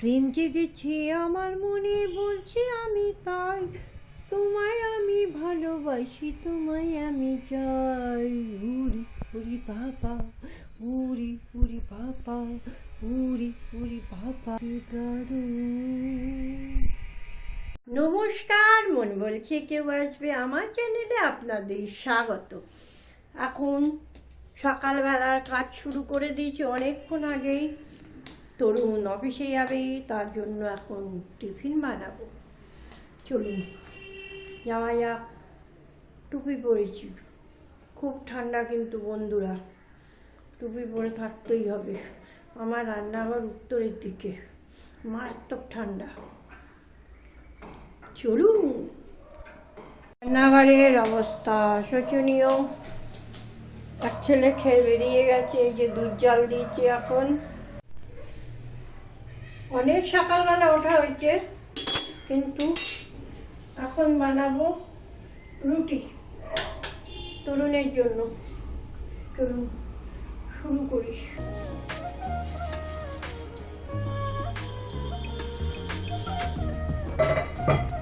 প্রেম জেগেছে আমার মনে, বলছি আমি তাই। তোমায় আমি ভালোবাসি, তোমায় আমি চাই। উড়ি উড়ি বাবা, উড়ি উড়ি বাবা, উড়ি উড়ি বাবা। নমস্কার, মন বলছে কেউ আসবে আমার চ্যানেলে আপনাদের স্বাগত। এখন সকালবেলার কাজ শুরু করে দিয়েছি, অনেকক্ষণ আগেই। তরুণ অফিসে যাবে, তার জন্য এখন টিফিন বানাবো। চলুন, যাওয়া যাক। টুপি পরেছি। খুব ঠান্ডা কিন্তু বন্ধুরা, টুপি পরে থাকতেই হবে। আমার রান্নাঘর উত্তরের দিকে, মারাত্মক ঠান্ডা। চলুন। রান্নাঘরের অবস্থা শোচনীয়। এক ছেলে খেয়ে বেরিয়ে গেছে, এই যে দুধ জাল দিয়েছে এখন। অনেক সকালবেলা ওঠা হয়েছে কিন্তু এখন বানাবো রুটি তরুণের জন্য। চলুন শুরু করি। ডাল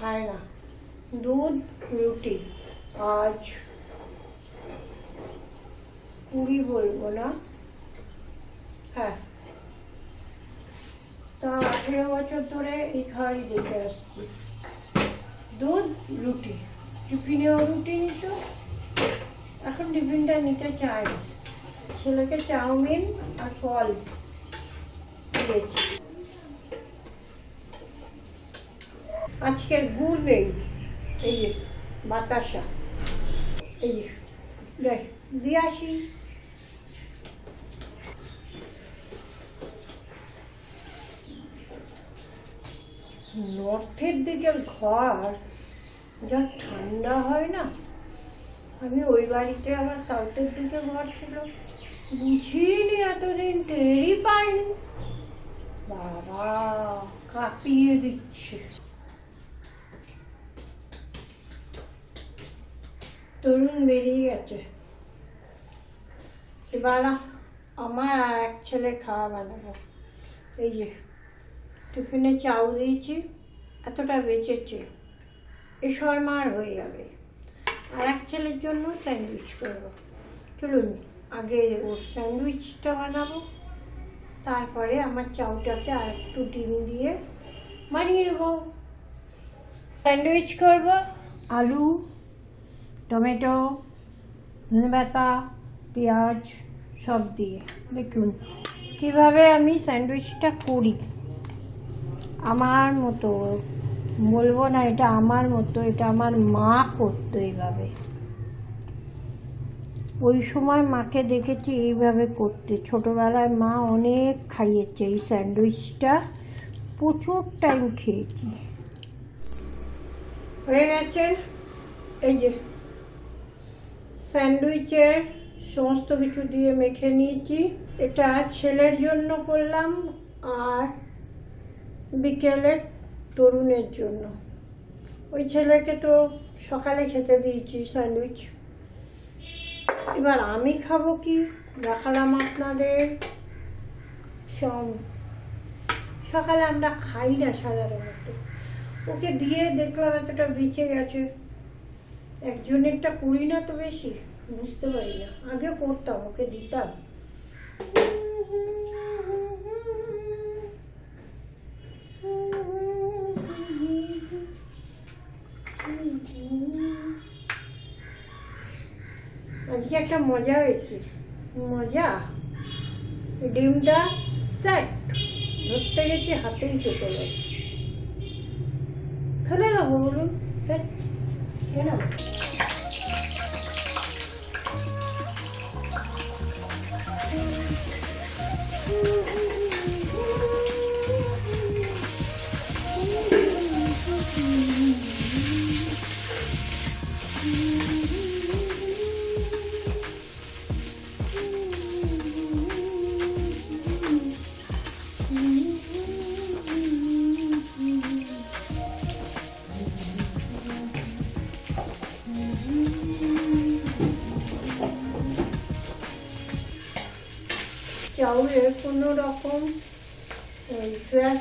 খায় না। দুধ, রুটি। আজ কুড়ি বলব না। হ্যাঁ। তা আঠেরো বছর ধরে এই খাওয়াই দেখে আসছি। দুধ, রুটি। টিফিনেও রুটি নিত। এখন টিফিনটা নিতে চায় ছেলেকে চাউমিন আর ফল দিয়েছি। আজকে গুড় নেই এই বাতাসা, এই দিয়ে আসি। নর্থের দিকের ঘর, যা ঠান্ডা হয় না? আমি ওই বাড়িতে আমার সাউথের দিকে ঘর ছিল। বুঝিনি এতদিন, টেরই পাইনি। বাবা, কাঁপিয়ে দিচ্ছে। তরুণ বেরিয়ে গেছে। এবার আমার আর এক ছেলে খাওয়া বানাবো। এই যে, টিফিনে চাউ দিয়েছি, এতটা বেঁচেছে। এ শর্মার হয়ে যাবে। আর এক ছেলের জন্য স্যান্ডউইচ করব। চলুন, আগে ওর স্যান্ডউইচটা বানাবো। তারপরে আমার চাউটাতে আর একটু ডিম দিয়ে বানিয়ে নেব। স্যান্ডউইচ করব, আলু টমেটো, ধনেপাতা, পেঁয়াজ সব দিয়ে। দেখুন, কীভাবে আমি স্যান্ডউইচটা করি। আমার মতো, বলব না এটা আমার মতো, এটা আমার মা করতো এইভাবে। ওই সময় মাকে দেখেছি এইভাবে করতে। ছোটোবেলায় মা অনেক খাইয়েছে এই স্যান্ডউইচটা। প্রচুর টাইম খেয়েছি। হয়ে গেছে? এই যে। স্যান্ডউইচের সমস্ত কিছু দিয়ে মেখে নিয়েছি। এটা ছেলের জন্য করলাম আর বিকেলে তরুণের জন্য। ওই ছেলেকে তো সকালে খেতে দিয়েছি স্যান্ডউইচ। এবার আমি খাব কি? দেখালাম আপনাদের। সব সকালে আমরা খাই না সাধারণত। ওকে দিয়ে দেখলাম এতটা বেঁচে গেছে। একজনেরটা করি না তো বেশি? বুঝতে পারি না। আগে করতাম ওকে দিতাম। আজকে একটা মজা হয়েছে। মজা? ডিমটা সেট। ধরতে গেছি, হাতেই কেটে গেছে। ফেলে দেবো বলুন ফেল Şöyle mi? রকম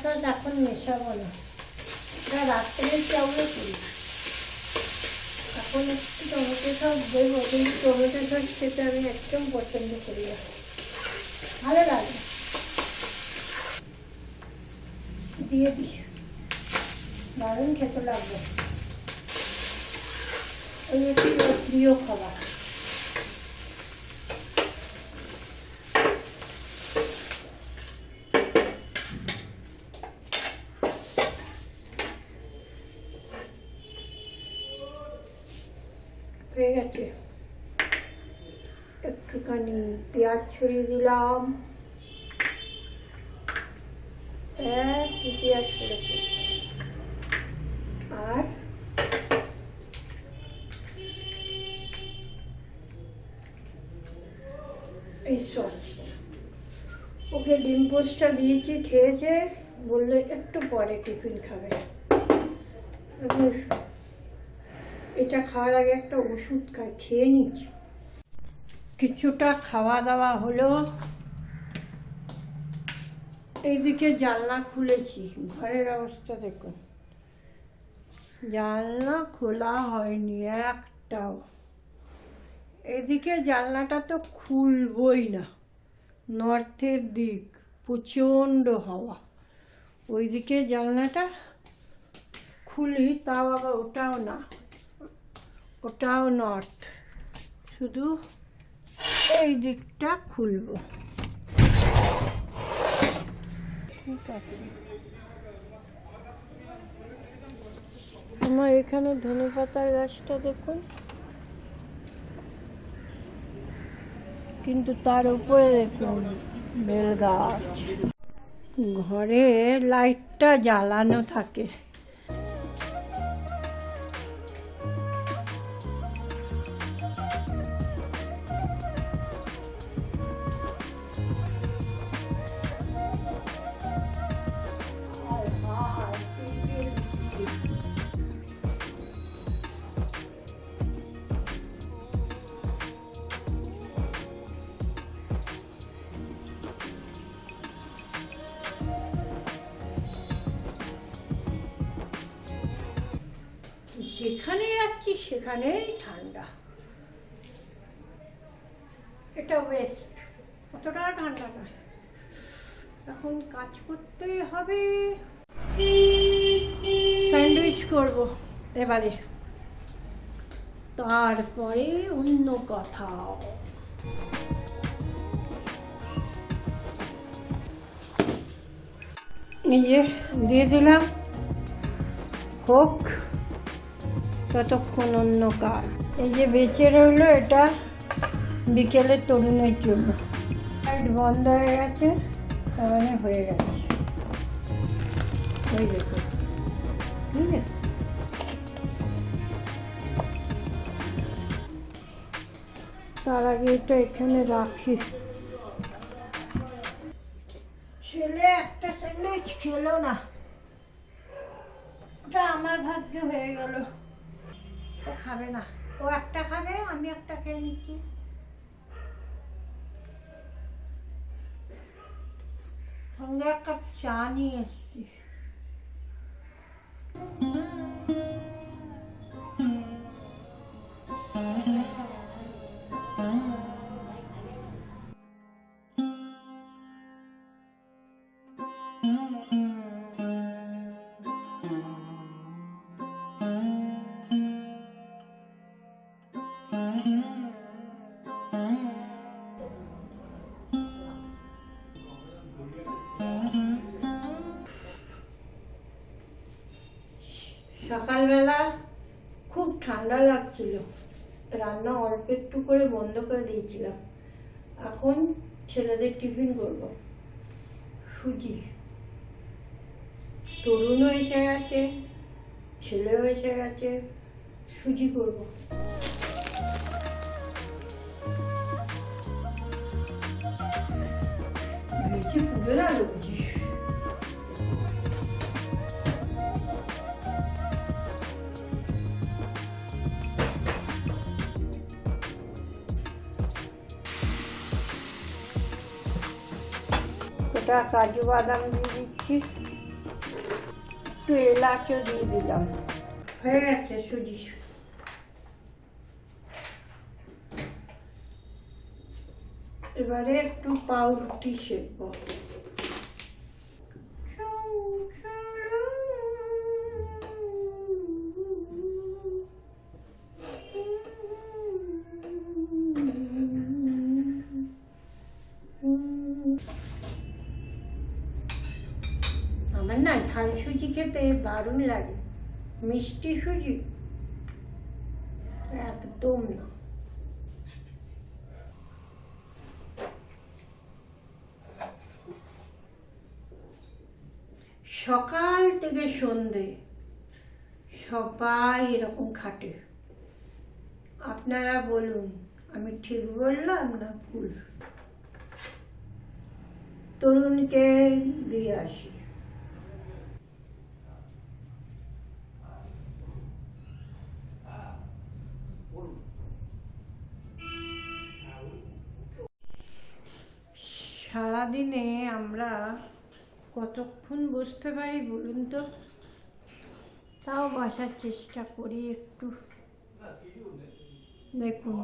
সস এখন মেশাবো না। চাউলে করি। এখন একটু টমেটো সস কিন্তু টমেটো সস খেতে আমি একদম পছন্দ করি ভালো লাগে। দিয়ে দিই। দারুণ খেতে লাগবে। ওই একটু প্রিয় খাবার। হয়ে গেছে। একটুখানি পেঁয়াজ ছড়িয়ে দিলাম। একটু পেঁয়াজ ছড়েছে? আর? এই সস। ওকে ডিম পোস্টটা দিয়েছি, খেয়েছে, বললে একটু পরে টিফিন খাবে। এখন এটা খাওয়ার আগে একটা ওষুধ খাই, খেয়ে নিচ্ছি কিছুটা খাওয়া দাওয়া হলো। এইদিকে জানলা খুলেছি, ঘরের অবস্থা দেখুন। জানলা খোলা হয়নি একটাও। এদিকে জানলাটা তো খুলবই না, নর্থের দিক, প্রচণ্ড হাওয়া। ওইদিকে জানলাটা খুলি, তাও আবার ওটাও না। ওটাও নর্থ শুধু এই দিকটা খুলবো। ঠিক আছে। আমার এখানে ধনে পাতার গাছটা দেখুন। কিন্তু তার উপরে দেখুন বেল গাছ ঘরে লাইটটা জ্বালানো থাকে। যেখানে যাচ্ছি সেখানেই ঠান্ডা। এটা ওয়েস্ট অতটা ঠান্ডা না। এখন কাজ করতে হবে। স্যান্ডউইচ করব এবারে। তারপরে অন্য কথা এই যে দিয়ে দিলাম। হোক। ততক্ষণ অন্য কাজ এই যে বেঁচে রইল এটা বিকেলের তরুণের জন্য। লাইট বন্ধ হয়ে গেছে তার মানে হয়ে গেছে। হয়ে গেছে ঠিক আছে তার আগে এটা এখানে রাখি। ছেলে একটা স্যান্ডউইচ খেলো না। ওটা আমার ভাগ্যে হয়ে গেল। খাবে না। ও একটা খাবে, আমি একটা খেয়ে নিচ্ছি। সঙ্গে এক কাপ চা নিয়ে এসছি সকালবেলা খুব ঠান্ডা লাগছিল। রান্না অল্প একটু করে বন্ধ করে দিয়েছিলাম। এখন ছেলেদের টিফিন করব। সুজি। তরুণও এসে গেছে, ছেলেও এসে গেছে, সুজি করব। ভেজে গেল বুঝিস ওটা কাজু বাদাম দিয়ে দিচ্ছি। একটু এলাচও দিয়ে দিলাম। হয়ে গেছে সুজি। এবারে একটু পাউরুটি শেখবো দারুণ লাগে। মিষ্টি সুজি? একদম না। সকাল থেকে সন্ধে সবাই এরকম খাটে। আপনারা বলুন, আমি ঠিক বললাম না ভুল? তরুণকে দিয়ে আসি। সারাদিনে আমরা কতক্ষণ বসতে পারি বলুন তো? তাও বসার চেষ্টা করি একটু। দেখুন,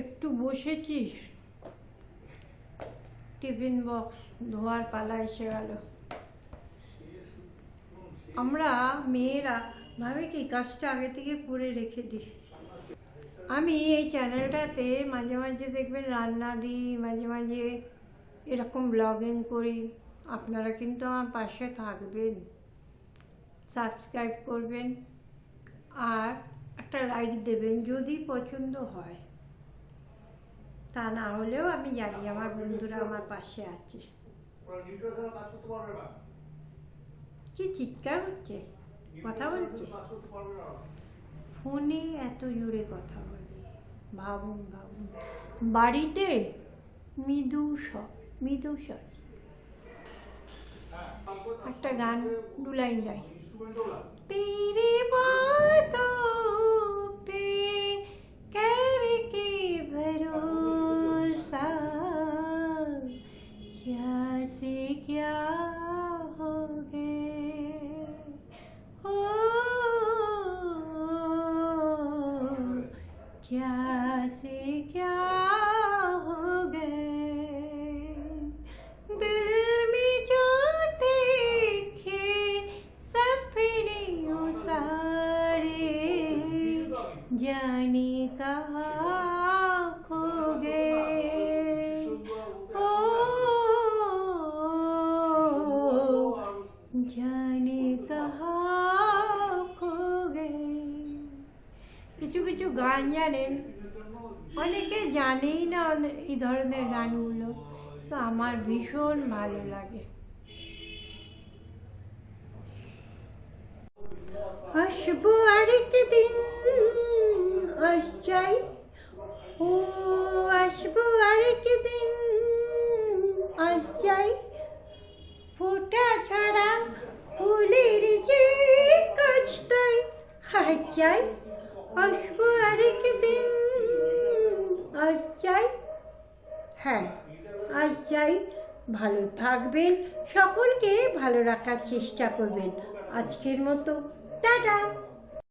একটু বসেছি। টিফিন বক্স ধোয়ার পালা এসে গেল। আমরা মেয়েরা, ভাবে কি কাজটা আগে থেকে করে রেখে দিই। আমি এই চ্যানেলটাতে মাঝে মাঝে দেখবেন রান্না দিই, মাঝে মাঝে এরকম ব্লগিং করি, আপনারা কিন্তু আমার পাশে থাকবেন সাবস্ক্রাইব করবেন, আর একটা লাইক দেবেন যদি পছন্দ হয়। তা না হলেও আমি জানি আমার বন্ধুরা আমার পাশে আছে। কি চিৎকার হচ্ছে? কথা বলছে? ফোনে এত জোরে কথা বলে। ভাবুন ভাবুন। বাড়িতে মৃদু স্বর। মৃদু স্বর একটা গান দু লাইন গাই ইনস্ট্রুমেন্টও লাগে तेरी बातों पे करके भरोसा क्या से क्या জানেন, অনেকে জানেই না এই ধরনের গানগুলো, তো আমার ভীষণ ভালো লাগে। আসব আরেকদিন আস যাই ও, আসব আরেকদিন আস যাই ফোটা ছাড়া ফুলের যে কাজ তাই হাই আসব দিন আজ চাই হ্যাঁ। আজ চাই ভালো থাকবেন। সকলকে ভালো রাখার চেষ্টা করবেন। আজকের মতো। টাটা।